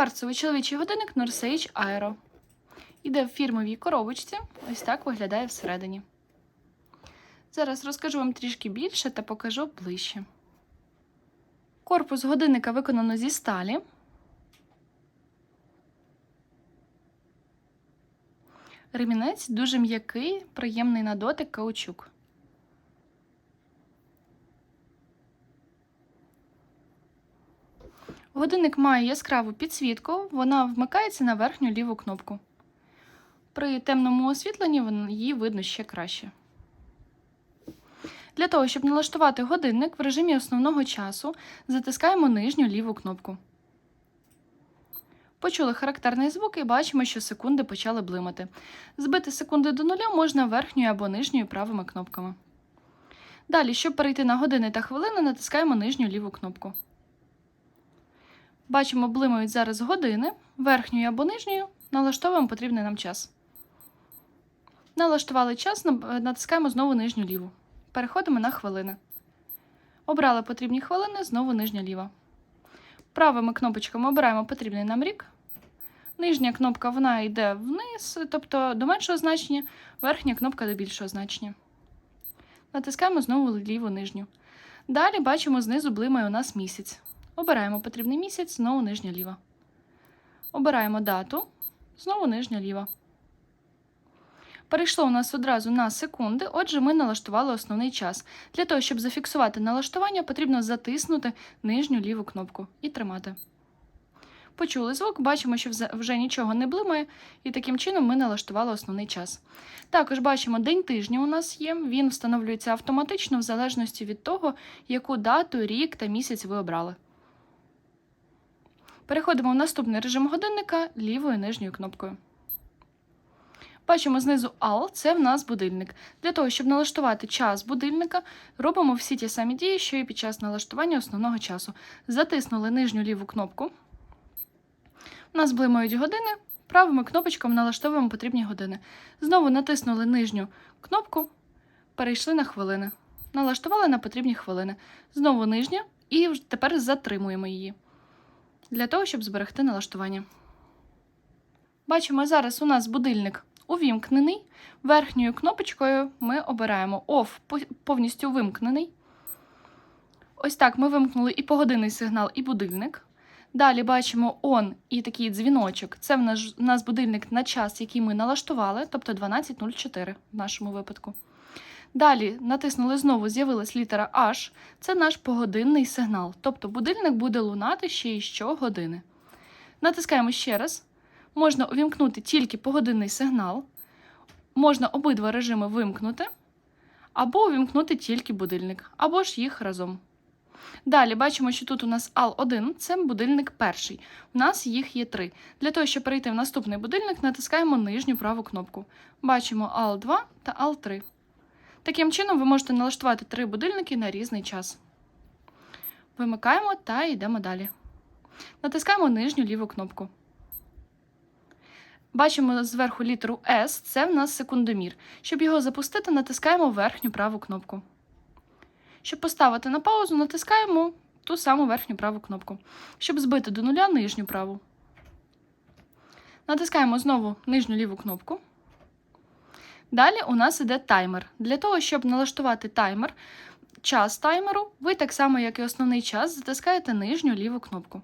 Кварцевий чоловічий годинник Norsage Aero. Іде в фірмовій коробочці. Ось так виглядає всередині. Зараз розкажу вам трішки більше та покажу ближче. Корпус годинника виконано зі сталі. Ремінець дуже м'який, приємний на дотик каучук. Годинник має яскраву підсвітку, вона вмикається на верхню ліву кнопку. При темному освітленні її видно ще краще. Для того, щоб налаштувати годинник в режимі основного часу, затискаємо нижню ліву кнопку. Почули характерний звук і бачимо, що секунди почали блимати. Збити секунди до нуля можна верхньою або нижньою правими кнопками. Далі, щоб перейти на години та хвилини, натискаємо нижню ліву кнопку. Бачимо, блимають зараз години, верхньою або нижньою налаштовуємо потрібний нам час. Налаштували час, натискаємо знову нижню ліву. Переходимо на хвилини. Обрали потрібні хвилини, знову нижня ліва. Правими кнопочками обираємо потрібний нам рік. Нижня кнопка вона йде вниз, тобто до меншого значення, верхня кнопка до більшого значення. Натискаємо знову ліву нижню. Далі бачимо, знизу блимає у нас місяць. Обираємо потрібний місяць, знову нижня ліва. Обираємо дату, знову нижня ліва. Перейшло у нас одразу на секунди, отже, ми налаштували основний час. Для того, щоб зафіксувати налаштування, потрібно затиснути нижню ліву кнопку і тримати. Почули звук, бачимо, що вже нічого не блимає, і таким чином ми налаштували основний час. Також бачимо, день тижня у нас є, він встановлюється автоматично в залежності від того, яку дату, рік та місяць ви обрали. Переходимо в наступний режим годинника лівою нижньою кнопкою. Бачимо знизу AL – це в нас будильник. Для того, щоб налаштувати час будильника, робимо всі ті самі дії, що і під час налаштування основного часу. Затиснули нижню ліву кнопку. У нас блимають години. Правими кнопочками налаштовуємо потрібні години. Знову натиснули нижню кнопку, перейшли на хвилини. Налаштували на потрібні хвилини. Знову нижня, і тепер затримуємо її. Для того, щоб зберегти налаштування. Бачимо, зараз у нас будильник увімкнений. Верхньою кнопочкою ми обираємо OFF повністю вимкнений. Ось так ми вимкнули і погодинний сигнал, і будильник. Далі бачимо ON і такий дзвіночок. Це в нас будильник на час, який ми налаштували, тобто 12.04 в нашому випадку. Далі натиснули знову, з'явилась літера H. Це наш погодинний сигнал, тобто будильник буде лунати ще й щогодини. Натискаємо ще раз. Можна увімкнути тільки погодинний сигнал, можна обидва режими вимкнути, або увімкнути тільки будильник, або ж їх разом. Далі бачимо, що тут у нас AL1 це будильник перший. У нас їх є три. Для того, щоб перейти в наступний будильник, натискаємо нижню праву кнопку. Бачимо AL2 та AL3. Таким чином, ви можете налаштувати три будильники на різний час. Вимикаємо та йдемо далі. Натискаємо нижню ліву кнопку. Бачимо зверху літеру S, це в нас секундомір. Щоб його запустити, натискаємо верхню праву кнопку. Щоб поставити на паузу, натискаємо ту саму верхню праву кнопку. Щоб збити до нуля нижню праву. Натискаємо знову нижню ліву кнопку. Далі у нас іде таймер. Для того, щоб налаштувати таймер, час таймеру, ви так само, як і основний час, затискаєте нижню ліву кнопку.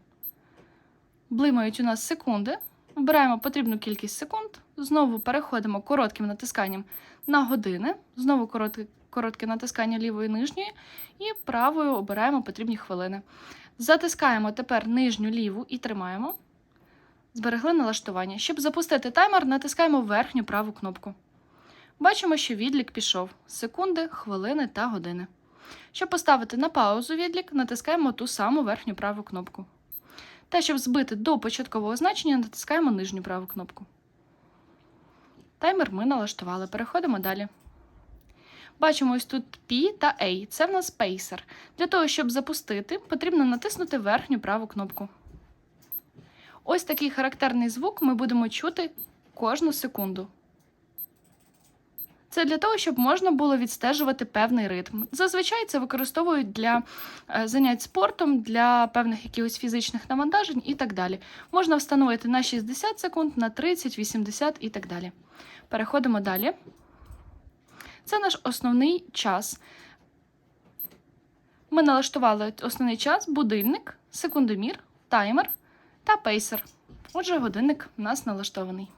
Блимають у нас секунди. Обираємо потрібну кількість секунд. Знову переходимо коротким натисканням на години. Знову коротке, коротке натискання лівої нижньої. І правою обираємо потрібні хвилини. Затискаємо тепер нижню ліву і тримаємо. Зберегли налаштування. Щоб запустити таймер, натискаємо верхню праву кнопку. Бачимо, що відлік пішов секунди, хвилини та години. Щоб поставити на паузу відлік, натискаємо ту саму верхню праву кнопку. Та щоб збити до початкового значення, натискаємо нижню праву кнопку. Таймер ми налаштували. Переходимо далі. Бачимо ось тут P та A. Це в нас пейсер. Для того, щоб запустити, потрібно натиснути верхню праву кнопку. Ось такий характерний звук ми будемо чути кожну секунду. Це для того, щоб можна було відстежувати певний ритм. Зазвичай це використовують для е, занять спортом, для певних якихось фізичних навантажень і так далі. Можна встановити на 60 секунд, на 30, 80 і так далі. Переходимо далі. Це наш основний час. Ми налаштували основний час, будильник, секундомір, таймер та пейсер. Отже, годинник у нас налаштований.